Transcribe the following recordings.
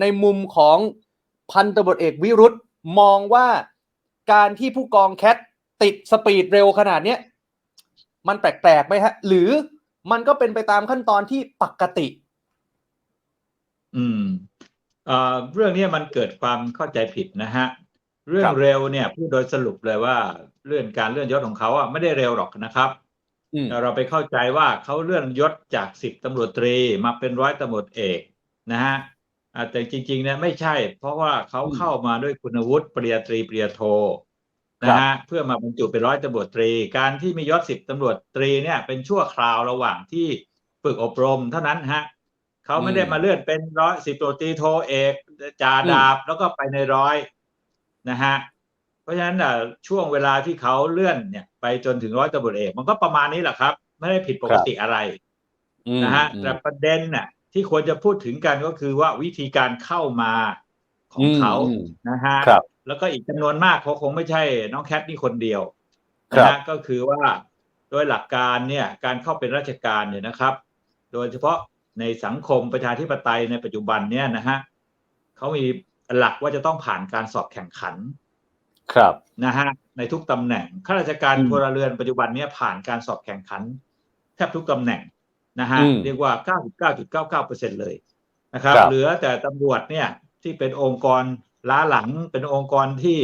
ในมุมของพันตำรวจเอกวิรุธมองว่าการที่ผู้กองแคทติดสปีดเร็วขนาดเนี้ยมันแปลกๆไหมฮะ หรือมันก็เป็นไปตามขั้นตอนที่ปกติ อืมเอ่อเรื่องนี้มันเกิดความเข้าใจผิดนะฮะ เรื่อคงรับเร็วเนี่ยพูดโดยสรุปเลยว่าเลื่อนการเลื่อนยศของเขาอะไม่ได้เร็วหรอกนะครับอืมเราไปเข้าใจว่าเขาเลื่อนยศจากสิบตำรวจตรีมาเป็นร้อยตำรวจเอกนะฮะอ่า แต่จริงๆเนี่ยไม่ใช่ เพราะว่าเขาอืมเข้ามาด้วยคุณวุฒิปริญญาตรีปริญญาโทครันะบฮะเพื่อมาบรรจุเป็นร้อยตำรวจตรี การที่มียศสิบตำรวจตรีเนี่ยเป็นชั่วคราวระหว่างที่ฝึกอบรมเท่านั้นฮะเขาไม่ได้มาเลื่อนเป็นร้อยสิบตำรวจตรีโทเอกจ่าดาบแล้วก็ไปในร้อยนะฮะเพราะฉะนั้นอะช่วงเวลาที่เขาเลื่อนเนี่ยไปจนถึงร้อยตำรวจเอก มันก็ประมาณนี้แหละครับ ไม่ได้ผิดปกติอะไรอืมนะฮะอืมแต่ประเด็นน่ะ ที่ควรจะพูดถึงกันก็คือว่าวิธีการเข้ามาของเขาอืมนะฮะครับแล้วก็อีกจำนวนมากเขาคงไม่ใช่น้องแคทนี่คนเดียวครันะบฮะก็คือว่าโดยหลักการเนี่ยการเข้าเป็นราชการเนี่ยนะครับ โดยเฉพาะในสังคมประชาธิปไตยในปัจจุบันเนี่ยนะฮะเขามีหลักว่าจะต้องผ่านการสอบแข่งขัน ครับนะฮะในทุกตำแหน่งข้าราชการอืมพลเรือนปัจจุบันเนี้ผ่านการสอบแข่งขัน แทบทุกตำแหน่ง นะฮะอืมเรียกว่า 99.99%เลยนะครับครับเหลือแต่ตำรวจเนี่ยที่เป็นองค์กรล้าหลังเป็นองค์กรที่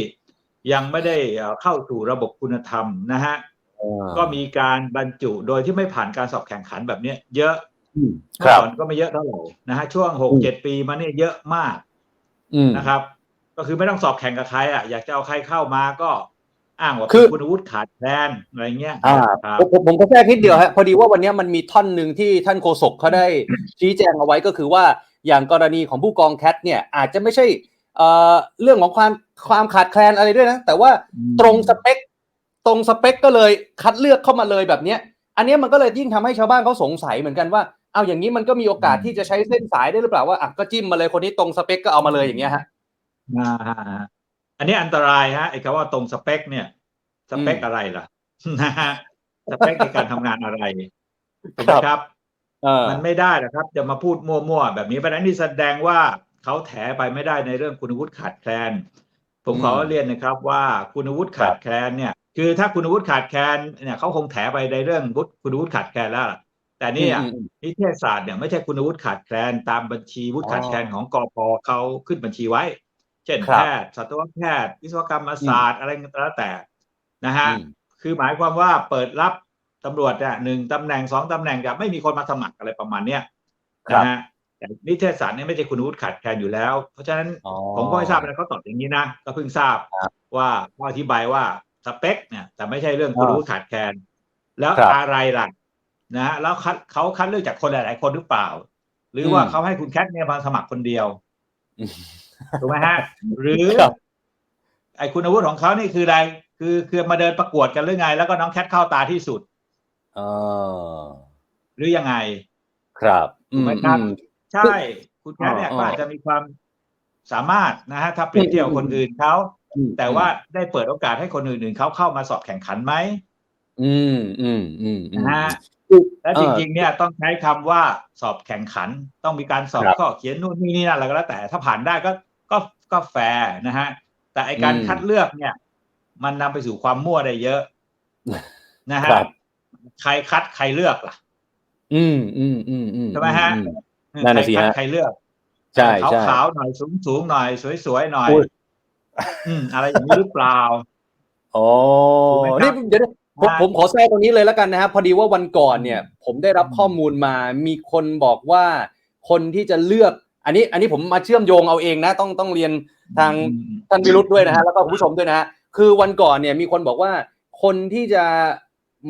ยังไม่ได้เอ่อเข้าสู่ระบบคุณธรรมนะฮะอ่าก็มีการบรรจุโดยที่ไม่ผ่านการสอบแข่งขันแบบเนี้ยเยอะอืมคเมื่อรับก่อนก็ไม่เยอะเท่าไหร่นะฮะช่วงหกอืมเจ็ดปีมาเนี่ยเยอะมากอืมนะครับ ก็คือไม่ต้องสอบแข่งกับใครอะอยากจะเอาใครเข้ามาก็ อ้างว่าคืเป็นอคุณวุฒิขาดแคลนอะไรเงี้ยอ่าครับผมผมผมก็แทรกนิดเดียวฮะพอดีว่าวันนี้มันมีท่อนหนึ่งที่ท่านโฆษกเขาได้ชี้แจงเอาไว้ก็คือว่าอย่างกรณีของผู้กองแคทเนี่ยอาจจะไม่ใช่เอ่อเรื่องของความความขาดแคลนอะไรด้วยนะ แต่ว่าตรงสเปค ตรงสเปคก็เลยคัดเลือกเข้ามาเลยแบบเนี้ย อันเนี้ยมันก็เลยยิ่งทำให้ชาวบ้านเขาสงสัยเหมือนกันว่าเอาอย่างนี้มันก็มีโอกาสที่จะใช้เส้นสายได้หรือเปล่าว่าอะก็จิ้มมาเลยคนนี้ตรงสเปคก็เอามาเลยอย่างเงี้ยฮะอ่าฮะฮะอันนี้อันตรายฮะไอ้คำว่าตรงสเปคเนี่ย สเปคอืมอะไรล่ะนะฮะสเปคในการทำงานอะไรถูกไหมครับ เออมันไม่ได้นะครับ จะมาพูดมั่วๆแบบนี้เพราะฉะนั้นนี่แสดงว่าเขาแถไปไม่ได้ในเรื่องคุณวุฒิขาดแคลน ผมขออืมเรียนนะครับว่าคุณวุฒิขาดแคลนเนี่ยคือถ้าคุณวุฒิขาดแคลนเนี่ยเขาคงแถไปในเรื่องวุฒิคุณวุฒิขาดแคลนแล้วล่ะแต่เนี่ยอืมอืม นิเทศศาสตร์เนี่ยไม่ใช่คุณวุฒิขาดแคลนตามบัญชีวุฒิขาดแคลนของกพเขาขึ้นบัญชีไว้ เช่นครับแพทย์สัตวแพทย์ วิศวกรรมศาสตร์อะไรก็แล้วแต่ นะฮะอืมคือหมายความว่าเปิดรับตำรวจเนี่ยหนึ่งตำแหน่งสองตำแหน่งจะไม่มีคนมาสมัครอะไรประมาณเนี้ยครับนะฮะแต่นิเทศศาสตร์เนี่ยไม่ใช่คุณวุฒิขาดแคลนอยู่แล้ว เพราะฉะนั้นอ๋อผมก็ไม่ทราบนะเขาตอบอย่างนี้นะก็เพิ่งทราบครับว่าเขาอธิบายว่าสเปคเนี่ยแต่ไม่ใช่เรื่องคุณอ่าวุฒิขาดแคลนแล้วครับอะไรล่ะนะฮะแล้วคัดเขาคัดเลือกจากคนหลาย ๆ คนหรือเปล่า หรือว่าอืมเขาให้คุณแคทเนี่ยมาสมัครคนเดียวอืมถูกไหมฮะ หรือครับไอ้คุณอาวุธของเขานี่คืออะไร คือคือมาเดินประกวดกันหรือไง แล้วก็น้องแคทเข้าตาที่สุดอ๋อหรือยังไง ครับถูกไหมครับอืใช่ คุณแคทเนี่ยอ๋อก็อาจจะมีความสามารถนะฮะถ้าเปรียบเทียบกับคนอื่นเขาอืมแต่ว่าได้เปิดโอกาสให้คนอื่นๆเขาเข้ามาสอบแข่งขันไหมอืมอืมอืมอืมนะฮะอืมและเออจริงๆเนี่ยต้องใช้คำว่าสอบแข่งขัน ต้องมีการสอบครับข้อเขียนนู่นนี่นี่นั่นอะไรก็แล้วแต่ถ้าผ่านได้ก็ก็ก็แฟร์นะฮะแต่ไอการอืมคัดเลือกเนี่ย มันนำไปสู่ความมั่วได้เยอะนะฮะครับใครคัดใครเลือกล่ะ อืมอืมอืมอืมใช่ไหมฮะอืมนั่นน่ะสิใครคัดฮะใครเลือกใช่ใช่ขาวๆหน่อยสูงๆหน่อย สวยๆหน่อยอุ้ยอืมอะไรอย่างนี้หรือเปล่าอ๋อถูกไหมครับนี่เดี๋ยวนะผมอ่าผมขอแทรกตรงนี้เลยแล้วกันนะครับพอดีว่าวันก่อนเนี่ย ผมได้รับอืมข้อมูลมามีคนบอกว่าคนที่จะเลือก อันนี้ อันนี้ผมมาเชื่อมโยงเอาเองนะ ต้องต้องเรียนทางอืมท่านวิรุธด้วยนะฮะแล้วก็คุณผู้ชมด้วยนะฮะ คือวันก่อนเนี่ยมีคนบอกว่าคนที่จะ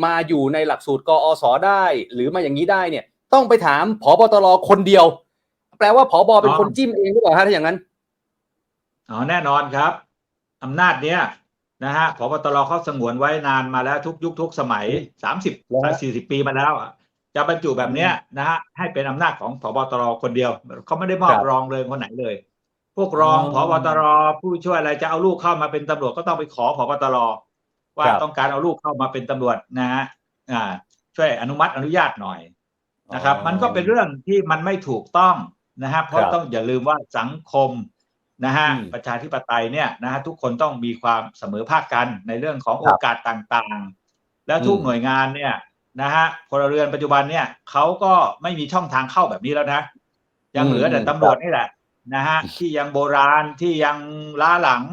มาอยู่ในหลักสูตรกอสได้ หรือมาอย่างนี้ได้เนี่ย ต้องไปถามผบตรคนเดียว แปลว่าผบเป็นคนจิ้มเองหรือเปล่าฮะถ้าอย่างนั้นอ๋อแน่นอนครับอำนาจเนี้ยนะฮะพบตรเขาสงวนไว้นานมาแล้วทุกยุคทุกสมัยสามสิบแล้วฮะสี่สิบปีมาแล้วอะจะบรรจุแบบเนี้ยนะฮะให้เป็นอำนาจของพบตรคนเดียวเขาไม่ได้มอบครับรองเลยคนไหนเลย พวกรองอ๋พอบตรผู้ช่วยอะไรจะเอาลูกเข้ามาเป็นตำรวจก็ต้องไปขอพบตรว่าครับ ต้องการเอาลูกเข้ามาเป็นตำรวจนะฮะอ่า ช่วยอนุมัติอนุญาตหน่อยนะครับ มันก็เป็นเรื่องที่มันไม่ถูกต้องนะฮะเพราะครับต้องอย่าลืมว่าสังคมนะฮะอืมประชาธิปไตยเนี่ยนะฮะทุกคนต้องมีความเสมอภาคกันในเรื่องของครับโอกาสต่างๆ แล้วทุกอืม หน่วยงานเนี่ยนะฮะพลเรือนปัจจุบันเนี่ยเขาก็ไม่มีช่องทางเข้าแบบนี้แล้วนะ ยังเหลือแต่ตำรวจนี่แหละ นะฮะที่ยังโบราณที่ยังล้าหลัง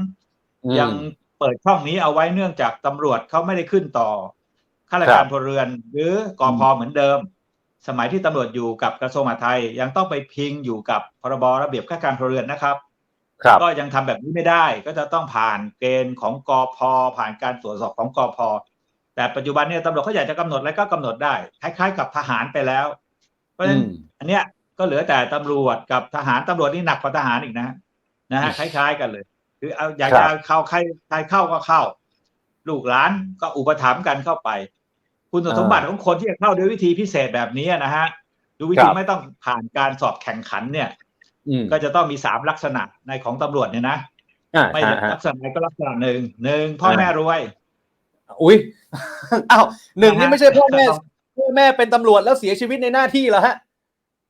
อืม ยังเปิดช่องนี้เอาไว้เนื่องจากตำรวจเขาไม่ได้ขึ้นต่อข้าราชการพลเรือน หรือกอพเหมือนเดิม สมัยที่ตำรวจอยู่กับกระทรวงมหาดไทย ยังต้องไปพิงอยู่กับพรบระเบียบข้าราชการพลเรือนนะครับ ครับ ก็ยังทำแบบนี้ไม่ได้ ก็จะต้องผ่านเกณฑ์ของกอพผ่านการตรวจสอบของกอพแต่ปัจจุบันเนี่ยตำรวจเขาอยากจะกำหนดอะไรก็กำหนดได้คล้ายๆกับทหารไปแล้ว เพราะฉะนั้นอืม อันเนี้ย ก็เหลือแต่ตำรวจกับทหารตำรวจนี่หนักกว่าทหารอีกนะฮะนะฮะคล้ายๆกันเลย คือเอาอยากครัจะบเข้าใครใครเข้าก็เข้า ลูกหลานก็อุปถัมภ์กันเข้าไป คุณสมบัติของคนที่จะเข้าด้วยวิธีพิเศษแบบนี้นะฮะดูวิธีครับไม่ต้องผ่านการสอบแข่งขันเนี่ยอืมก็จะต้องมีสามลักษณะในของตำรวจเนี่ยนะอ่าไม่ฮะฮะลักษณะใดก็ลักษณะหนึ่งหนึ่งพ่อแม่รวย อุ้ยอ้าวหนึ่งนะฮะนี่ไม่ใช่พ่อแม่ต้องพ่อแม่เป็นตำรวจแล้วเสียชีวิตในหน้าที่เหรอฮะ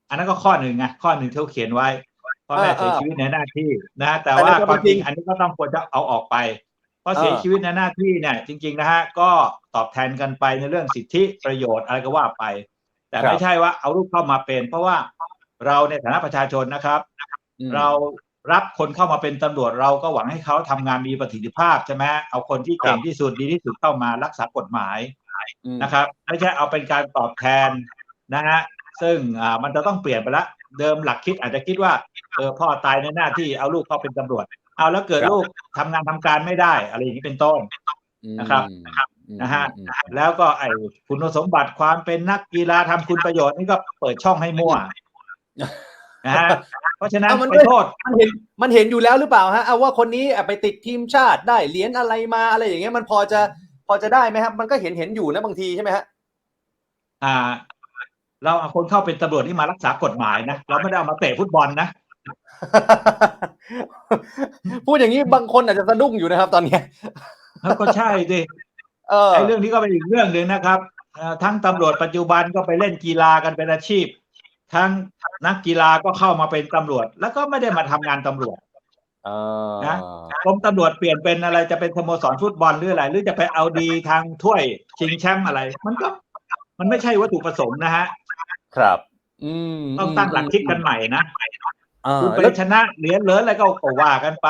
อันนั้นก็ข้อหนึ่งไงข้อหนึ่งที่เขาเขียนไว้พ่อแม่อ่าเสียชีวิตในหน้าที่นะฮะแต่อันนั้ว่านก็ความจริงจริงอันนี้ก็ต้องควรจะเอาออกไปเพราะเสียอ่าชีวิตในหน้าที่เนี่ยจริง ๆนะฮะก็ตอบแทนกันไปในเรื่องสิทธิประโยชน์อะไรก็ว่าไป แต่ครับไม่ใช่ว่าเอาลูกเข้ามาเป็น เพราะว่าเราในฐานะประชาชนนะครับอืมเรารับคนเข้ามาเป็นตำรวจเราก็หวังให้เขาทำงานมีประสิทธิภาพใช่ไหมเอาคนที่เก่งที่สุดดีที่สุดเข้ามารักษากฎหมายอืมนะครับไม่ใช่เอาเป็นการตอบแทนนะฮะ ซึ่งอ่ามันจะต้องเปลี่ยนไปละเดิมหลักคิดอาจจะคิดว่าเออพ่อตายในหน้าที่เอาลูกเข้าเป็นตำรวจ เอาแล้วเกิดครับลูกทำงานทำการไม่ได้ อะไรอย่างนี้เป็นต้นนะครับอืมนะฮะอืมแล้วก็ไอ้คุณสมบัติความเป็นนักกีฬาทำคุณประโยชน์นี่ก็เปิดช่องให้มั่วนะฮะเพราะฉะนั้นเอามันไปด้วยโทษมันเห็นมันเห็นอยู่แล้วหรือเปล่าฮะเอาว่าคนนี้อะไปติดทีมชาติได้เหรียญอะไรมาอะไรอย่างเงี้ยมันพอจะพอจะได้ไหมครับ มันก็เห็นเห็นอยู่นะบางทีใช่ไหมฮะอ่า เราเอาคนเข้าเป็นตำรวจที่มารักษากฎหมายนะเราไม่ได้เอามาเตะฟุตบอลนะพูดอย่างนี้บางคนอาจจะสะดุ้งอยู่นะครับ ตอนเนี้ยแล้วก็ใช่ดิเออไอ้เรื่องนี้ก็เป็นอีกเรื่องหนึ่งนะครับเอ่อทั้งตำรวจปัจจุบันก็ไปเล่นกีฬากันเป็นอาชีพ ทั้งนักกีฬาก็เข้ามาเป็นตำรวจ แล้วก็ไม่ได้มาทำงานตำรวจเออนะกรมตำรวจเปลี่ยนเป็นอะไรจะเป็นสโมสรฟุตบอลหรืออะไร หรือจะไปเอาดีทางถ้วยชิงแชมป์อะไร มันก็มันไม่ใช่วัตถุประสงค์นะฮะ ครับ อืมต้องตั้งหลักคิดกันใหม่นะอ่าคุณไปแล้วชนะเหรียญเหลินอะไรก็ก็ว่ากันไป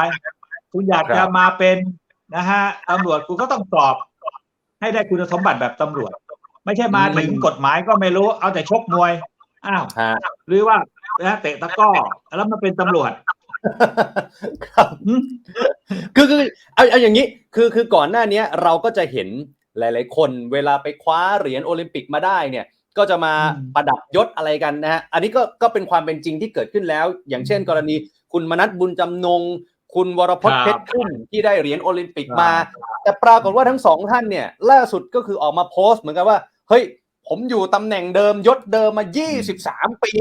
คุณอยากครัจะบมาเป็นนะฮะตำรวจคุณก็ต้องสอบ ให้ได้คุณสมบัติแบบตำรวจ ไม่ใช่มาถึงกฎหมายก็ไม่รู้ เอาแต่ชกมวยอ้าวฮะหรือว่านะเตะตะกร้อแล้วมาเป็นตำรวจครับหึคือคือเอาเอาอย่างนี้คือคือก่อนหน้าเนี้ยเราก็จะเห็นหลาย ๆ คนเวลาไปคว้าเหรียญโอลิมปิกมาได้เนี่ย ก็จะมาอืมประดับยศอะไรกันนะฮะอันนี้ก็ก็เป็นความเป็นจริงที่เกิดขึ้นแล้ว อย่างเช่น กรณีคุณมนัทบุญจำนง คุณวรพจน์คเพรับชรขึ้นที่ได้เหรียญโอลิมปิกครับมา แต่ปรากฏว่าทั้งสองท่านเนี่ย ล่าสุดก็คือออกมาโพสต์เหมือนกันว่า เฮ้ย ผมอยู่ตำแหน่งเดิมยศเดิมมา 23 ปี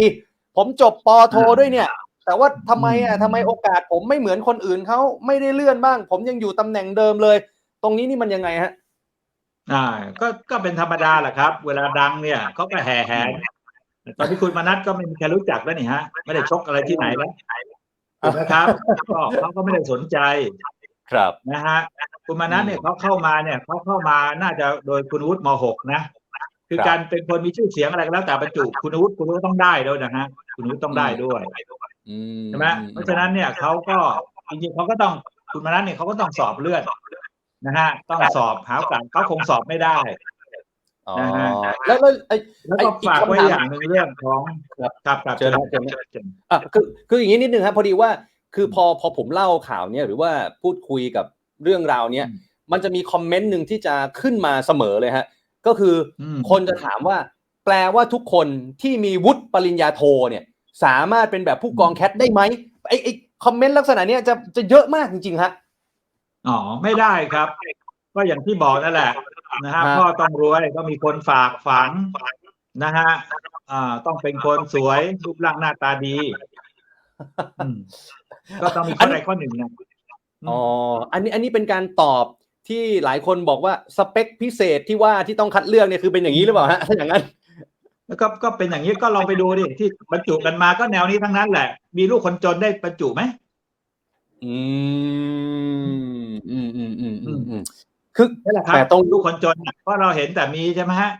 ผมจบปอโทด้วยเนี่ยแต่ว่าทำไมอะทำไมโอกาสผมไม่เหมือนคนอื่นเขาไม่ได้เลื่อนบ้าง ผมยังอยู่ตำแหน่งเดิมเลย ตรงนี้นี่มันยังไงฮะ อ่าก็ก็เป็นธรรมดาแหละครับ เวลาดังเนี่ยเขาก็แห่แหนตอนที่คุณมานัทก็ไม่มีใครรู้จักแล้วนี่ฮะ ไม่ได้ชกอะไรที่ไหนแล้วถูกไหมครับก็เขาก็ไม่ได้สนใจ ครับนะฮะคุณมานัทเนี่ยเขาเข้ามาเนี่ยเขาเข้ามาน่าจะโดยคุณวุฒิม .6 นะคือครับการเป็นคนมีชื่อเสียงอะไรก็แล้วแต่บรรจุคุณวุฒิคุณวุฒิต้องได้ด้วยนะฮะคุณวุฒิต้องได้ด้วยอืใช่ไหมเพราะฉะนั้นเนี่ยเขาก็จริงๆเขาก็ต้องคุณมานัทเนี่ยเขาก็ต้องสอบเลือด นะฮะต้องสอบหาโอกาสเขาคงสอบไม่ได้อ๋อนะฮะแล้วแล้วไอ้แล้วก็ไอ้อีกฝากไว้คำถามอย่างหนึ่งเรื่องของครับครับครับเชิญครับเชิญเชิญอะคือคืออย่างนี้นิดนึงครับพอดีว่าคือพอพอผมเล่าข่าวเนี้ยหรือว่าพูดคุยกับเรื่องราวเนี้ยอืมมันจะมีคอมเมนต์หนึ่งที่จะขึ้นมาเสมอเลยฮะ ก็คืออมคนจะถามว่า แปลว่าทุกคนที่มีวุฒิปริญญาโทเนี่ย สามารถเป็นแบบผู้กองแคทได้ไหมไอไอคอมเมนต์ลักษณะเนี้ยจะจะเยอะมากจริงๆฮะ อ๋อไม่ได้ครับ ก็อย่างที่บอกนั่นแหละนะฮะฮะพ่อต้องรวยก็มีคนฝากฝังนะฮะอ่าต้องเป็นคนสวยรูปร่างหน้าตาดีอืมก็ต้องมีข้อใดข้อหนึ่งนะอ๋ออันนี้อันนี้เป็นการตอบที่หลายคนบอกว่าสเปคพิเศษที่ว่าที่ต้องคัดเลือกเนี่ยคือเป็นอย่างนี้หรือเปล่าฮะถ้าอย่างนั้นแล้วก็ก็เป็นอย่างนี้ก็ลองไปดูดิที่บรรจุกันมาก็แนวนี้ทั้งนั้นแหละ มีลูกคนจนได้บรรจุไหม อืมอืมอืมอืมอืมอืมคือนั่นแหละครับแต่ต้อง ลูกคนจนน่ะเพราะเราเห็นแต่มีใช่ไหมฮะ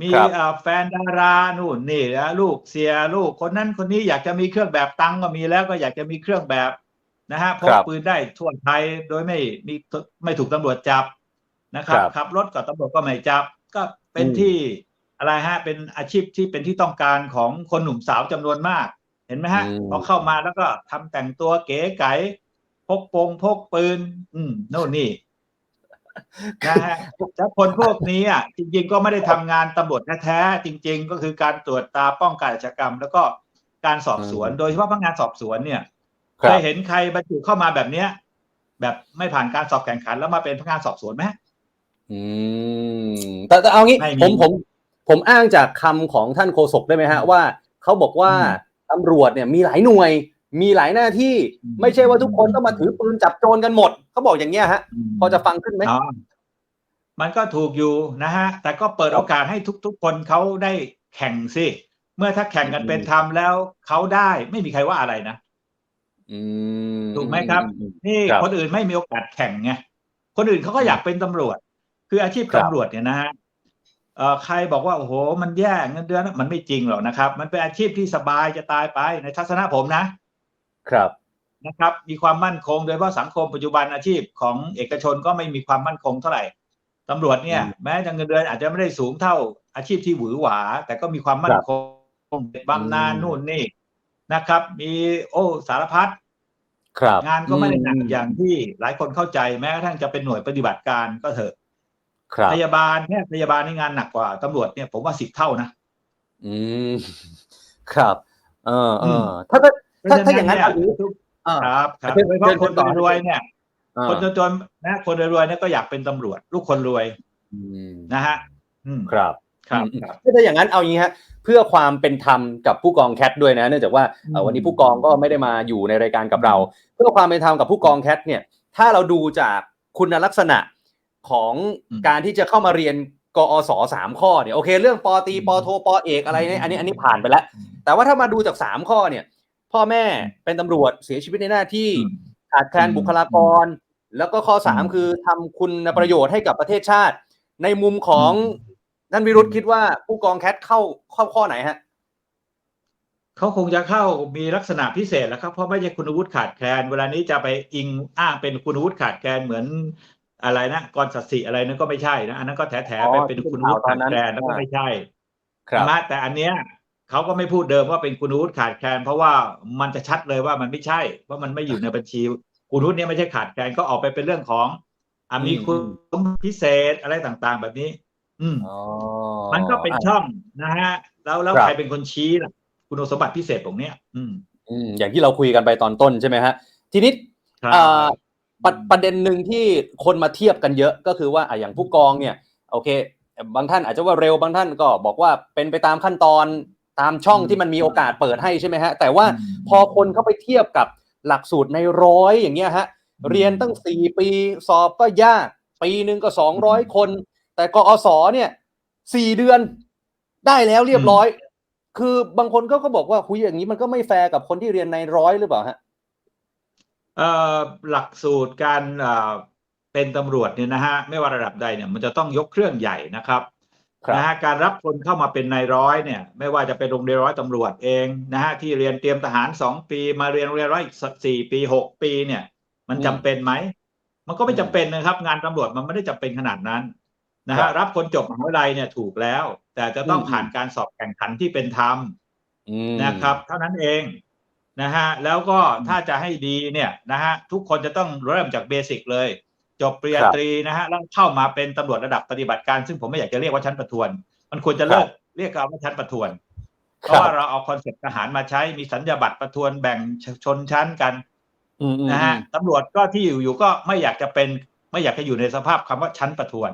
มีครับ เอ่อแฟนดารานู่นนี่แล้วลูกเสียลูกคนนั้นคนนี้อยากจะมีเครื่องแบบตังค์ก็มีแล้วก็อยากจะมีเครื่องแบบนะฮะพกปืนได้ทั่วไทยโดยไม่มีไม่ถูกตำรวจจับนะครับครับขับรถกับตำรวจก็ไม่จับ ก็เป็นอืม ที่อะไรฮะเป็นอาชีพที่เป็นที่ต้องการของคนหนุ่มสาวจำนวนมาก เห็นไหมฮะอืม พอเข้ามาแล้วก็ทำแต่งตัวเก๋ไก๋ พกปงพกปืน อืมโน่นนี่นะฮะแล้วคนพวกนี้อะจริง ๆ ก็ไม่ได้ทำงานตำรวจแท้ๆจริง ๆ ก็คือการตรวจตาป้องกันอาชญากรรม แล้วก็การสอบสวนอืมโดยเฉพาะพนักงานสอบสวนเนี่ยครัเคบยเห็นใครบรรจุเข้ามาแบบเนี้ย แบบไม่ผ่านการสอบแข่งขันแล้วมาเป็นพนักงานสอบสวนไหมอืมแต่แต่เอางี้ไม่มีผมผม ผมอ้างจากคำของท่านโฆษกได้ไหมฮะว่าเขาบอกว่าอืมตำรวจเนี่ยมีหลายหน่วย มีหลายหน้าที่อืมไม่ใช่ว่าทุกคนต้องมาถือปืนจับโจรกันหมด เขาบอกอย่างเงี้ยฮะ พอจะฟังขึ้นไหมอ๋อมันก็ถูกอยู่นะฮะ แต่ก็เปิดโอกาสให้ทุก ๆ คนเขาได้แข่งสิเมื่อถ้าแข่งกันเป็นธรรมแล้วเขาได้ไม่มีใครว่าอะไรนะอืมถูกไหมครับอืมนี่ครับคนอื่นไม่มีโอกาสแข่งไงคนอื่นเขาก็อยากเป็นตำรวจ คืออาชีพครับตำรวจเนี่ยนะฮะเอ่อใครบอกว่าโอ้โหมันแย่เงินเดือนมันไม่จริงหรอกนะครับ มันเป็นอาชีพที่สบายจะตายไปในทัศนะผมนะ ครับนะครับมีความมั่นคงโดยเฉพาะสังคมปัจจุบันอาชีพของเอกชนก็ไม่มีความมั่นคงเท่าไหร่ตำรวจเนี่ยอืมแม้จะเงินเดือนอาจจะไม่ได้สูงเท่าอาชีพที่หวือหวา แต่ก็มีความมั่นคงบำนาญอืมนู่นนี่นะครับ มีโอ้สารพัดครับ งานก็ไม่ได้หนักมอย่างที่หลายคนเข้าใจแม้กระทั่งจะเป็นหน่วยปฏิบัติการก็เถอะครับพยาบาลเนี่ยพยาบาลนี่งานหนักกว่าตำรวจเนี่ยผมว่าสิบเท่านะ อืม ครับ เออเออือถ้าถ้า ถ้าถ้าอย่างนั้นเพเอาระฉะอย่างนี้ทุกอ่าครับครับเชิญโดยเฉพาะเชิญคนต่อรวยๆเนี่ยอ่าคนจนๆนะคนรวยๆเนี่ยก็อยากเป็นตำรวจ ลูกคนรวยอืมนะฮะอืมครับครับอืมครับถ้าอย่างนั้นเอาอย่างนี้ฮะเพื่อความเป็นธรรมกับผู้กองแคทด้วยนะ เนื่องจากว่าเอ่ออืมวันนี้ผู้กองก็ไม่ได้มาอยู่ในรายการกับเรา เพื่อความเป็นธรรมกับผู้กองแคทเนี่ย ถ้าเราดูจากคุณลักษณะของการที่จะเข้ามาเรียนกอศสามข้อเนี่ยโอเค เรื่องปอตรีปอโทปอเอกอะไรเนี่ยอันนี้อันนี้ผ่านไปแล้ว แต่ว่าถ้ามาดูจากสามข้อเนี่ย พ่อแม่เป็นตำรวจเสียชีวิตในหน้าที่อืมขาดแคลนอืมบุคลากร แล้วก็ข้อสามอืมคือทำคุณประโยชน์ให้กับประเทศชาติ ในมุมของท่านวิรุธคิดว่าผู้กองแคทเข้าเข้าข้อไหนฮะเขาคงจะเข้ามีลักษณะพิเศษแล้วครับเพราะไม่ใช่คุณวุฒิขาดแคลน เวลานี้จะไปอิงอ้างเป็นคุณวุฒิขาดแคลนเหมือนอะไรนะกรสัตย์สิอะไรนั่นก็ไม่ใช่นะอันนั้นก็แถๆไปอ๋อเป็นที่เป็นคุณวุฒิข่าวตอขานดนั้นแคลนแล้วก็อ่าไม่ใช่ครับใช่ไหมแต่อันเนี้ย เขาก็ไม่พูดเดิมว่าเป็นคุณวุฒิขาดแคลนเพราะว่ามันจะชัดเลยว่ามันไม่ใช่เพราะมันไม่อยู่ในบัญชีคุณวุฒิเนี่ยไม่ใช่ขาดแคลนก็ออกไปเป็นเรื่องของอะมีคุณสมบัติพิเศษอะไรต่างๆ แบบนี้ อืมอ๋อมันก็เป็นช่องนะฮะ แล้วแล้วครับใครเป็นคนชี้ล่ะ คุณสมบัติพิเศษตรงเนี้ย อืมอืมอย่างที่เราคุยกันไปตอนต้นใช่ไหมฮะ ทีนี้ครับอ่าประประเด็นหนึ่งที่คนมาเทียบกันเยอะก็คือว่าอะอย่างผู้กองเนี่ย โอเค บางท่านอาจจะว่าเร็วบางท่านก็บอกว่าเป็นไปตามขั้นตอน ตามช่องอืมที่มันมีโอกาสเปิดให้ใช่ไหมฮะ แต่ว่าอืมพอคนเข้าไปเทียบกับหลักสูตรในร้อยอย่างเงี้ยฮะอืมเรียนตั้งสี่ปีสอบก็ยาก ปีหนึ่งก็สองร้อยอืมคน แต่กอศเนี่ยสี่เดือนได้แล้วเรียบร้อย คือบางคนก็ก็บอกว่าคุยอย่างนี้มันก็ไม่แฟร์กับคนที่เรียนในร้อยหรือเปล่าฮะเอ่อหลักสูตรการเอ่อเป็นตำรวจเนี่ยนะฮะไม่ว่าระดับใดเนี่ยมันจะต้องยกเครื่องใหญ่นะครับครับ นะฮะการรับคนเข้ามาเป็นนายร้อยเนี่ย ไม่ว่าจะเป็นโรงเรียนร้อยตำรวจเองนะฮะที่เรียนเตรียมทหารสองปี มาเรียนโรงเรียนร้อยอีกสี่ปีหกปีเนี่ย มันอืมจำเป็นไหมมันก็ไม่อืมจำเป็นนะครับ งานตำรวจมันไม่ได้จำเป็นขนาดนั้นนะครัฮะบรับคนจบมหาวิทยาลัยเนี่ยถูกแล้ว แต่จะต้องอืมผ่านการสอบแข่งขันที่เป็นธรรมอืมนะครับ เท่านั้นเองนะฮะแล้วก็ถ้าจะให้ดีเนี่ยนะฮะทุกคนจะต้องเริ่มจากเบสิกเลย จบปริญญาครับตรีนะฮะแล้วเข้ามาเป็นตำรวจระดับปฏิบัติการ ซึ่งผมไม่อยากจะเรียกว่าชั้นประทวน มันควรจะเลิกเรียกเอาว่าชั้นประทวน เพคราะรับว่าเราเอาคอนเซ็ปต์ทหารมาใช้มีสัญญาบัตรประทวนแบ่งชนชั้นกันอืมอืมนะฮะตำรวจก็ที่อยู่อยู่ก็ไม่อยากจะเป็น ไม่อยากจะอยู่ในสภาพคำว่าชั้นประทวน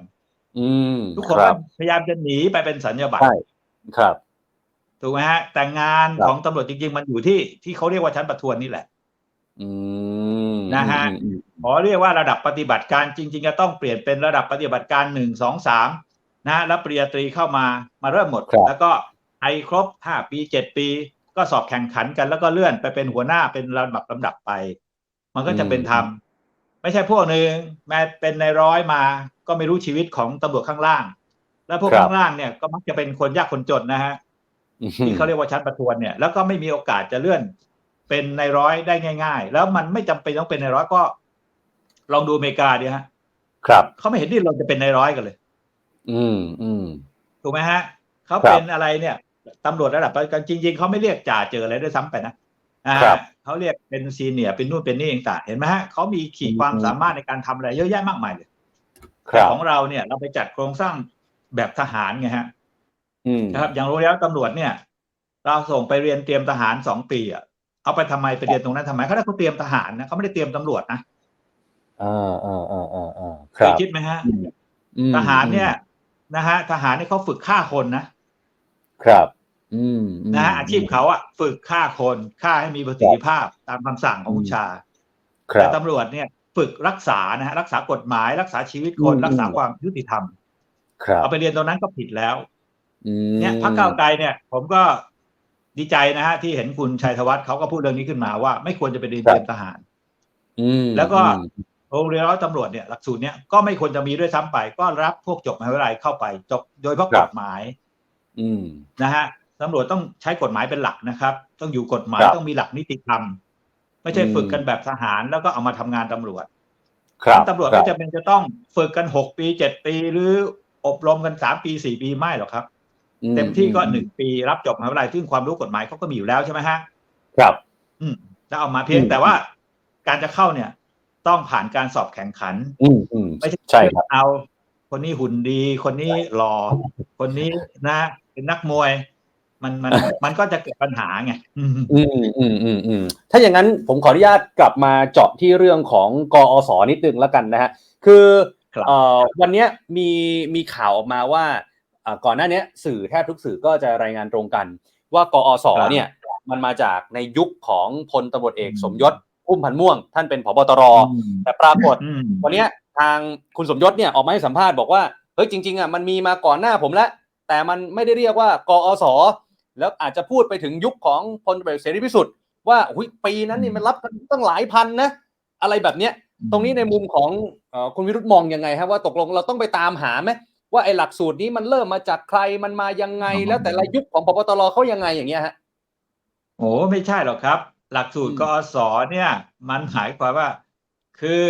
อืมทุกคนครัก็บพยายามจะหนีไปเป็นสัญญาบัตรใช่ครับถูกไหมฮะแต่งานครับของตำรวจจริงๆ มันอยู่ที่ที่เขาเรียกว่าชั้นประทวนนี่แหละ อืม นะฮะอืมอืมขอเรียกว่าระดับปฏิบัติการจริง ๆ จะต้องเปลี่ยนเป็นระดับปฏิบัติการหนึ่งสองสามนะฮะแล้วปริญญาตรีเข้ามามาเริ่มหมด แล้วก็ไอครบห้าปีเจ็ดปี ก็สอบแข่งขันกันแล้วก็เลื่อนไปเป็นหัวหน้าเป็นลำดับลำดับไป มันก็จะเป็นธรรมไม่ใช่พวกหนึ่งแม้เป็นในร้อยมาก็ไม่รู้ชีวิตของตำรวจข้างล่าง แล้วพวกครับข้างล่างเนี่ยก็มักจะเป็นคนยากคนจนนะฮะที่เขาเรียกว่าชั้นประทวนเนี่ยแล้วก็ไม่มีโอกาสจะเลื่อน เป็นในร้อยได้ง่าย ๆ แล้วมันไม่จำเป็นต้องเป็นในร้อยก็ ลองดูอเมริกาดิฮะ ครับเขาไม่เห็นที่เราจะเป็นในร้อยกันเลย อืมอืมถูกไหมฮะเขาครับเป็นอะไรเนี่ยตำรวจระดับกันจริง ๆเขาไม่เรียกจ่าเจออะไรด้วยซ้ำไปนะอ่าครับเขาเรียกเป็นซีเนียร์เป็นนู่นเป็นนี่ต่างๆเห็นไหมฮะเขามีขีดความอืมสามารถในการทำอะไรเยอะแยะมากมายเลยคแต่รับของเราเนี่ย เราไปจัดโครงสร้างแบบทหารไงฮะอืมนะครับอย่างรู้แล้วตำรวจเนี่ย เราส่งไปเรียนเตรียมทหารสองปีอะ เอาไปทำไมไปเรียนตรงนั้นทำไมเขาได้เขาเตรียมทหารนะเขาไม่ได้เตรียมตำรวจนะอ่าอ่าอ่าอ่าอ่าคเครัยบคิดไหมฮะอืมทหารเนี่ยนะฮะทหารเนี่ยเขาฝึกฆ่าคนนะครับอืมมนะฮะอาชีพเขาอะฝึกฆ่าคนฆ่าให้มีประสิทธิภาพตามคำสั่งของผู้ชาครัแต่บตำรวจเนี่ยฝึกรักษานะฮะรักษากฎหมายรักษาชีวิตคนอืมรักษาความยุติธรรมครับเอาไปเรียนตรงนั้นก็ผิดแล้วอืมเนี่ยพรรคก้าวไกลเนี่ย ผมก็ ดีใจนะฮะที่เห็นคุณชัยธวัฒน์เขาก็พูดเรื่องนี้ขึ้นมาว่า ไม่ควรจะไปเรียนเตรียมทหารอืมแล้วก็อืมโรงเรียนร้อยตำรวจเนี่ยหลักสูตรเนี่ยก็ไม่ควรจะมีด้วยซ้ำไป ก็รับพวกจบมหาวิทยาลัยเข้าไปจบโดยเฉพาะกฎหมาย อืมนะฮะตำรวจต้องใช้กฎหมายเป็นหลักนะครับ ต้องอยู่กฎหมายครับต้องมีหลักนิติธรรม ไม่ใช่อืมฝึกกันแบบทหารแล้วก็เอามาทำงานตำรวจ ครับตำรวจคก็บจะเป็นจะต้องฝึกกันหกปีเจ็ดปีหรืออบรมกันสามปีสี่ปีไม่หรอกครับอื เต็มที่ก็อืหนึ่งปีรับจบมหาวิทยาลัยซึ่งความรู้กฎหมายเขาก็มีอยู่แล้วใช่ไหมฮะครับ อืมแล้วเอามาเพียงอืมแต่ว่า การจะเข้าเนี่ย ต้องผ่านการสอบแข่งขัน อืมอืมไม่ใช่ใช่ครับเอา คนนี้หุ่นดี คนนี้หล่อคนนี้นะ เป็นนักมวย มันมันมันก็จะเกิดปัญหาไงอืมอืมอืมอืมอืมถ้าอย่างนั้นผมขออนุญาตกลับมาเจาะที่เรื่องของกอสนิดนึงแล้วกันนะฮะคือครับเอ่อวันเนี้ยมีมีข่าวออกมาว่าอ่า ก่อนหน้าเนี้ยสื่อแทบทุกสื่อก็จะรายงานตรงกัน ว่ากอสเนี่ยมันมาจากในยุคของพลตำรวจเอกสมยศพุ่มพันธ์ม่วง ท่านเป็นผบตร แต่ปรากฏอืมวันเนี้ยทางคุณสมยศเนี่ยออกมาให้สัมภาษณ์บอกว่าเฮ้ยจริงๆอะมันมีมาก่อนหน้าผมแล้วแต่มันไม่ได้เรียกว่ากอสแล้วอาจจะพูดไปถึงยุคของพลตำรวจเอกเสรีพิสุทธิ์ว่าหุยปีนั้นนี่มันรับกันตั้งหลายพันนะอะไรแบบเนี้ยตรงนี้ในมุมของเอ่อคุณวิรุธมองยังไงครับว่าตกลงเราต้องไปตามหาไหม ว่าไอ้หลักสูตรนี้มันเริ่มมาจากใครมันมายังไง แล้วแต่ละยุคของพบตรเขายังไงอย่างเงี้ยฮะโอ้ไม่ใช่หรอกครับ หลักสูตรอืมกอสเนี่ย มันหมายความว่า คือ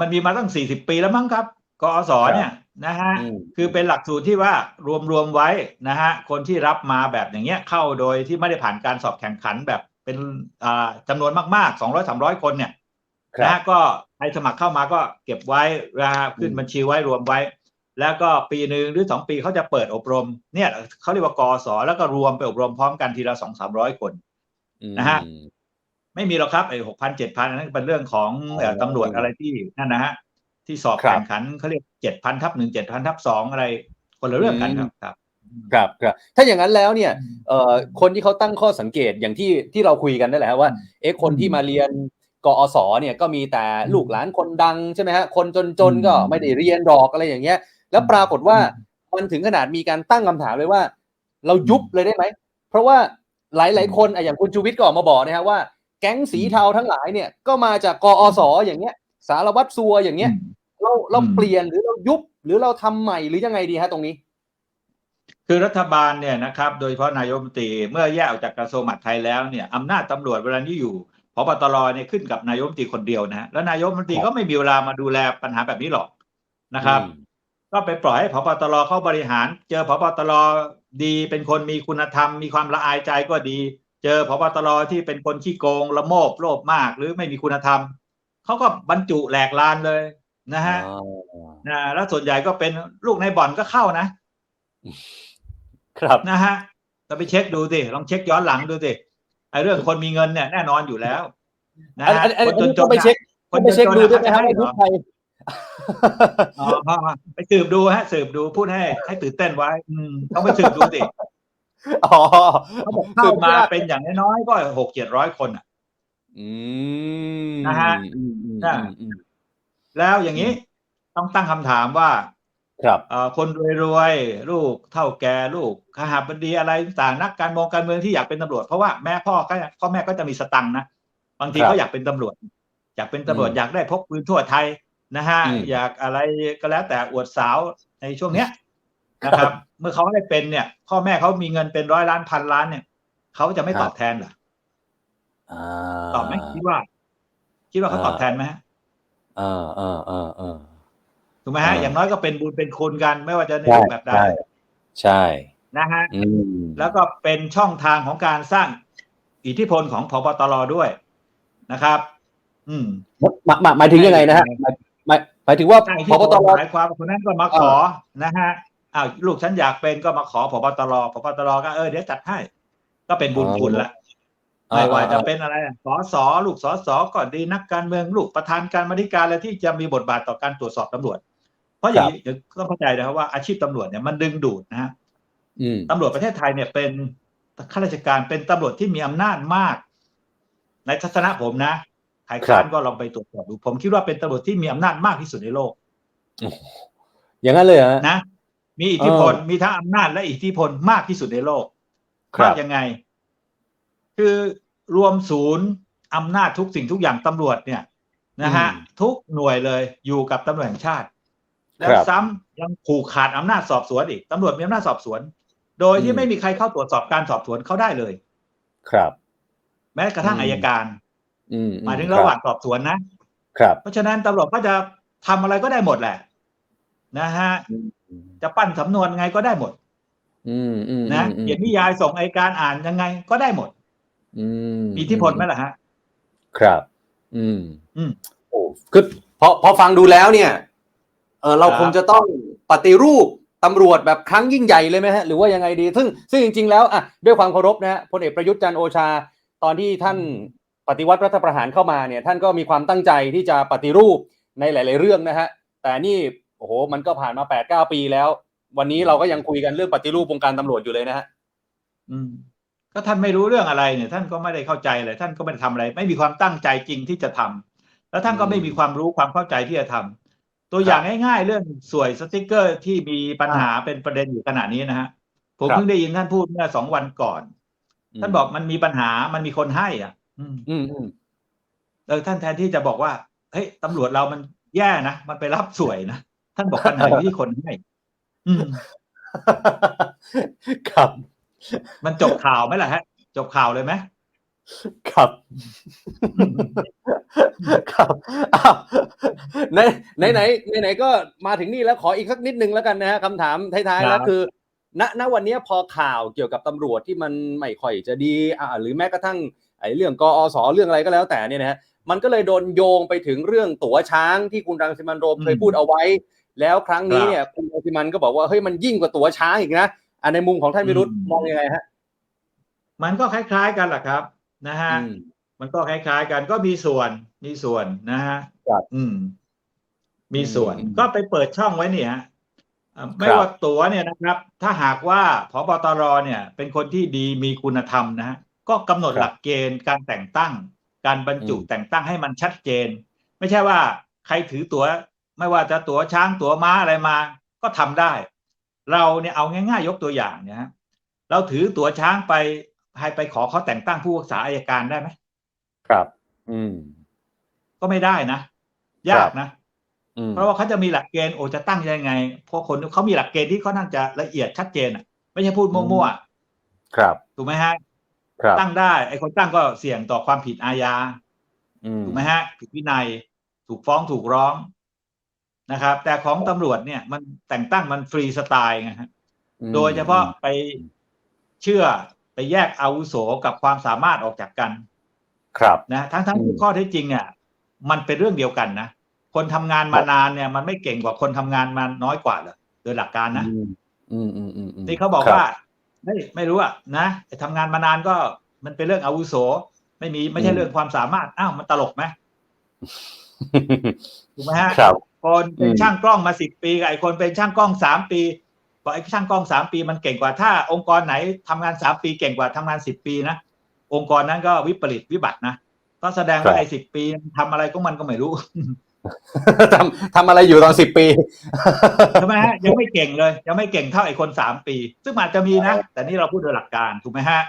มันมีมาตั้งสี่สิบปีแล้วมั้งครับกอสเนี่ยนะฮะอืมคือเป็นหลักสูตรที่ว่ารวมรวมไว้นะฮะคนที่รับมาแบบอย่างเงี้ยเข้าโดยที่ไม่ได้ผ่านการสอบแข่งขันแบบเป็นอ่าจำนวนมากๆสองร้อยสามร้อยคนเนี่ยครันะบฮะก็ใครสมัครเข้ามาก็เก็บไว้นะฮะขึ้นอืมบัญชีไว้รวมไว้ แล้วก็ปีหนึ่งหรือสองปีเขาจะเปิดอบรม เนี่ยเขาเรียกว่ากอสแล้วก็รวมไปอบรมพร้อมกันทีละสองสามร้อยคนนะฮะอืมไม่มีหรอกครับไอ้หกพันเจ็ดพันนั้นเป็นเรื่องของเอ่ออ๋อตำรวจอะไรที่นั่นนะฮะที่สอบครับแข่งขันเขาเรียกเจ็ดพันทับหนึ่งเจ็ดพันทับสองอะไรคนละเรื่องกันครับครับครับครับถ้าอย่างนั้นแล้วเนี่ยเอ่อคนที่เขาตั้งข้อสังเกตอย่างที่ที่เราคุยกันนั่นแหละฮะว่าเอ๊ะคนที่มาเรียนกอสเนี่ยก็มีแต่ลูกหลานคนดังใช่ไหมฮะคนจนๆก็ไม่ได้เรียนดอกอะไรอย่างเงี้ย แล้วปรากฏว่ามันถึงขนาดมีการตั้งคำถามเลยว่า เรายุบเลยได้ไหม เพราะว่าหลาย ๆ คนอะอย่างคุณชูวิทย์ก็ออกมาบอกนะฮะว่าแก๊งสีเทาทั้งหลายเนี่ยก็มาจากกอสอย่างเงี้ย สารวัตรสัวอย่างเงี้ยเราเราอืมเปลี่ยนหรือเรายุบหรือเราทำใหม่หรือยังไงดีฮะตรงนี้ คือรัฐบาลเนี่ยนะครับ โดยเฉพาะนายกรัฐมนตรีเมื่อแยกออกจากกระทรวงมหาดไทยแล้วเนี่ยอำนาจตำรวจเวลานี้อยู่พบตรเนี่ยขึ้นกับนายกรัฐมนตรีคนเดียวนะฮะแล้วนายกรัฐมนตรีก็ไม่มีเวลามาดูแลปัญหาแบบนี้หรอกนะครับ ก็ไปปล่อยให้พบตรเข้าบริหาร เจอพบตรดีเป็นคนมีคุณธรรม มีความละอายใจก็ดี เจอพบตรที่เป็นคนขี้โกงละโมบโลภมาก หรือไม่มีคุณธรรมเขาก็บรรจุแหลกลานเลยนะฮะอ๋อนะแล้วส่วนใหญ่ก็เป็นลูกในบ่อนก็เข้านะ ครับนะฮะเราไปเช็คดูสิลองเช็คย้อนหลังดูสิไอ้เรื่องคนมีเงินเนี่ยแน่นอนอยู่แล้ว นะอันฮะอันอันคนอันจนี้นต้องๆไปน่ะเช็คคนต้องไปเช็คจนๆดูน่ะด้วยไหมฮะเขาจะให้ว่ายุบเหรอใคร อ๋อไปสืบดูฮะสืบดูพูดให้ให้ตื่นเต้นไว้ อืมต้องไปสืบดูสิอ๋อเขาบอกเข้ามาเป็นอย่างน้อยๆก็หกเจ็ดร้อยคนอะอืมนะฮะอืมอืมน่ะอืมแล้วอย่างนี้ต้องตั้งคำถามว่า ครับเอ่อคนรวยๆลูกเท่าแก่ลูกขหาบดีอะไรต่างนักการเมองการเมืองที่อยากเป็นตำรวจเพราะว่าแม่พ่อก็พ่อแม่ก็จะมีสตังค์นะบางทีครับเขาอยากเป็นตำรวจ อยากเป็นตำรวจอืมอยากได้พกปืนทั่วไทย นะฮะอืมอยากอะไรก็แล้วแต่อวดสาวในช่วงเนี้ยนะครับ เมื่อเขาได้เป็นเนี่ย พ่อแม่เขามีเงินเป็นร้อยล้านพันล้านเนี่ยเขาจะไม่ตอบแทนเหรออ่าตอบไหมคิดว่า คิดว่าเขาตอบอ่าแทนไหมฮะเออเออเออเออถูกไหมฮะอ่าอย่างน้อยก็เป็นบุญเป็นคุณกันไม่ว่าจะในใช่รูปแบบใดใช่ใช่นะฮะอืมแล้วก็เป็นช่องทางของการสร้างอิทธิพลของพบตรด้วยนะครับ อืมหมายหมายหมายถึงยังไงนะฮะ หมายหมายหมายถึงว่าสร้างอิทพธิบพตลรหมายความว่าคนนั้นก็มาขอนะฮะอ้าวลูกฉันอยากเป็นก็มาขอพบตรพบตรก็เออเดี๋ยวจัดให้ ก็เป็นบุญคุณละอ่าไม่ว่าจะอ่าเป็นอะไรอะสอสอลูกสอสอก่อนดีนักการเมืองลูกประธานการมาธิการอะไรที่จะมีบทบาทต่อการตรวจสอบตำรวจ เพราะอย่างนี้เดี๋ยวต้องเข้าใจนะครับว่าอาชีพตำรวจเนี่ยมันดึงดูดนะฮะอืมตำรวจประเทศไทยเนี่ยเป็นข้าราชการเป็นตำรวจที่มีอำนาจมาก ในทัศนะผมนะ ใครค้านก็ลองไปตรวจสอบดู ผมคิดว่าเป็นตำรวจที่มีอำนาจมากที่สุดในโลก อย่างนั้นเลยเหรอฮะนะ มีอิทธิพลเออมีทั้งอำนาจและอิทธิพลมากที่สุดในโลกครับมากยังไง คือรวมศูนย์อำนาจทุกสิ่งทุกอย่างตำรวจเนี่ยนะฮะทุกหน่วยเลยอยู่กับตำรวจแห่งชาติ แล้วครับซ้ำยังผูกขาดอำนาจสอบสวนอีกตำรวจมีอำนาจสอบสวน โดยอืที่มไม่มีใครเข้าตรวจสอบการสอบสวนเขาได้เลย ครับ แม้กระทั่งอืมอายการอืม หมายถึงระหว่างสอบสวนนะ ครับ เพราะฉะนั้นตำรวจก็จะทำอะไรก็ได้หมดแหละ นะฮะอืมจะปั้นสำนวนไงก็ได้หมด อืมอืมนะอืมเขียนนิยายส่งอัยการอ่านยังไงก็ได้หมด อืมมีอิทธิพลไหมล่ะฮะ ครับ อืม อืมโอ้คือพอพอฟังดูแล้วเนี่ย เออเราครับคงจะต้องปฏิรูปตำรวจแบบครั้งยิ่งใหญ่เลยไหมฮะหรือว่ายังไงดี ซึ่งซึ่งจริง ๆ แล้วอะด้วยความเคารพนะฮะพลเอกประยุทธ์จันทร์โอชา ตอนที่ท่านป ฏิวัติรัฐประหารเข้ามาเนี่ยท่านก็มีความตั้งใจที่จะปฏิรูปในหลาย ๆ เรื่องนะฮะแต่นี่โอ้โหมันก็ผ่านมาแปดเก้าปีแล้ว วันนี้เราก็ยังคุยกันเรื่องปฏิรูปวงการตำรวจอยู่เลยนะฮะอืมก็ท่านไม่รู้เรื่องอะไรเนี่ย ท่านก็ไม่ได้เข้าใจเลย ท่านก็ไม่ได้ทำอะไร ไม่มีความตั้งใจจริงที่จะทำแล้วท่านก็ไม่มีความรู้ความเข้าใจที่จะทำตัวอย่างง่ายๆ เรื่องสวยสติกเกอร์ที่มีปัญหาเป็นประเด็นอยู่ขณะนี้นะฮะผมครับเพิ่งได้ยินท่านพูดเมื่อสองวันก่อน ท่านบอกมันมีปัญหามันมีคนให้อะ อืมอืมอืมเออท่านแทนที่จะบอกว่าเฮ้ยตำรวจเรามันแย่นะมันไปรับสวยนะท่านบอกปัญหาอยู่ที่คนให้อืมครับ มันจบข่าวไหมล่ะฮะ จบข่าวเลยไหมครับ ครับอ้าวไหนไหนไหนไหนไหนก็มาถึงนี่แล้วขออีกสักนิดนึงแล้วกันนะฮะคำถามท้ายๆแล้วคือณณวันนี้พอข่าวเกี่ยวกับตำรวจที่มันไม่ค่อยจะดีอ่าหรือแม้กระทั่ง ไอ้เรื่องกอสเรื่องอะไรก็แล้วแต่เนี่ยนะฮะมันก็เลยโดนโยงไปถึงเรื่องตั๋วช้างที่คุณรังสิมันต์โรมเคยพูดเอาไว้ แล้วครั้งนี้เนี่ยคุณรังสิมันต์ก็บอกว่าเฮ้ยมันยิ่งกว่าตั๋วช้างอีกนะอ่าในมุมของท่านวิรุธมองยังไงฮะมันก็คล้าย ๆกันแหละครับนะฮะอืมมันก็คล้าย ๆ กันก็มีส่วนมีส่วนนะฮะครับอืม มีส่วนอืมก็ไปเปิดช่องไว้เนี่ยฮะอะไม่ครับว่าตั๋วเนี่ยนะครับ ถ้าหากว่าพบตรเนี่ย เป็นคนที่ดีมีคุณธรรมนะฮะ ก็กำหนดครับหลักเกณฑ์การแต่งตั้ง การบรรจุอืมแต่งตั้งให้มันชัดเจน ไม่ใช่ว่าใครถือตั๋วไม่ว่าจะตั๋วช้างตั๋วม้าอะไรมา ก็ทำได้ เราเนี่ยเอาง่ายๆยกตัวอย่างเนี่ยฮะเราถือตั๋วช้างไปให้ไปขอเขาแต่งตั้งผู้รักษาอายการได้ไหมครับ อืม ก็ไม่ได้นะ ยากนะอืมเพราะว่าเขาจะมีหลักเกณฑ์โอจะตั้งยังไงเพราะคนเขามีหลักเกณฑ์ที่เขาน่าจะละเอียดชัดเจนอะ ไม่ใช่พูดมั่วครับๆถูกไหมฮะครับ ตั้งได้ไอ้คนตั้งก็เสี่ยงต่อความผิดอาญาอืมถูกไหมฮะ ผิดวินัยถูกฟ้องถูกร้องนะครับ แต่ของตำรวจเนี่ยมันแต่งตั้งมันฟรีสไตล์ไงฮะอืมโดยเฉพาะไปเชื่อไปแยกอาวุโสกับความสามารถออกจากกัน ครับนะทั้งทั้งอืมที่ข้อเท็จจริงเนี่ยมันเป็นเรื่องเดียวกันนะคนทำงานมานานเนี่ย มันไม่เก่งกว่าคนทำงานมาน้อยกว่าเหรอโดยหลักการนะอืมอืมอืมอืมมที่เขาบอกครับว่า ไม่ไม่รู้อะนะไอ้ทำงานมานานก็มันเป็นเรื่องอาวุโส ไม่มีไม่ใช่อืมเรื่องความสามารถอ้าวมันตลกไหมถูกไหมฮะครับคนเป็นอืมช่างกล้องมาสิบปีกับไอ้คนเป็นช่างกล้องสามปีบอกไอ้ช่างกล้องสามปีมันเก่งกว่าถ้า องค์กรไหนทำงานสามปีเก่งกว่าทำงานสิบปีนะองค์กรนั้นก็วิปริตวิบัตินะก็แสดงว่าไอ้สิบปีทำอะไรก็มันก็ไม่รู้ ทำทำอะไรอยู่ตอนสิบปีใช่ไหมฮะยังไม่เก่งเลย ยังไม่เก่งเท่าไอ้คนสามปี ซึ่งมันอาจจะมีนะ แต่นี่เราพูดโดยหลักการถูกไหมฮะ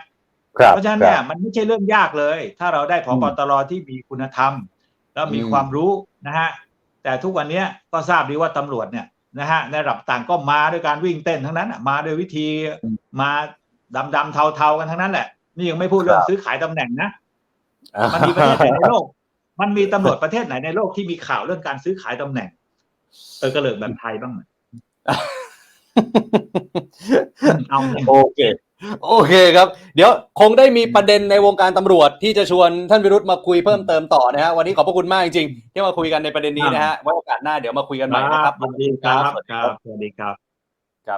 ครับเพราะฉะนั้นเนี่ยมันไม่ใช่เรื่องยากเลย ถ้าเราได้ผอืบมตรที่มีคุณธรรม แล้วมีอืมความรู้นะฮะแต่ทุกวันเนี้ยก็ทราบดีว่าตำรวจเนี่ยนะฮะในระดับต่างก็มาด้วยการวิ่งเต้นทั้งนั้นน่ะมาด้วยวิธีมาดำดำๆเทาๆกันทั้งนั้นแหละ นี่ยังไม่พูดเรื่องซื้อขายตำแหน่งนะมันมีประเทศไหนในโลก มันมีตำรวจประเทศไหนในโลกที่มีข่าวเรื่องการซื้อขายตำแหน่ง เออกระเลิกแบบไทยบ้างไหมเอาเนี่ยโอเค โอเคครับ เดี๋ยวคงได้มีประเด็นในวงการตำรวจที่จะชวนท่านวิรุธมาคุยเพิ่มเติมต่อนะฮะวันนี้ขอบพระคุณมากจริงๆที่มาคุยกันในประเด็นนี้นะฮะไว้โอกาสหน้าเดี๋ยวมาคุยกันใหม่นะครับสวัสดีครับสวัสดีคครัรับบสวัสดีครับ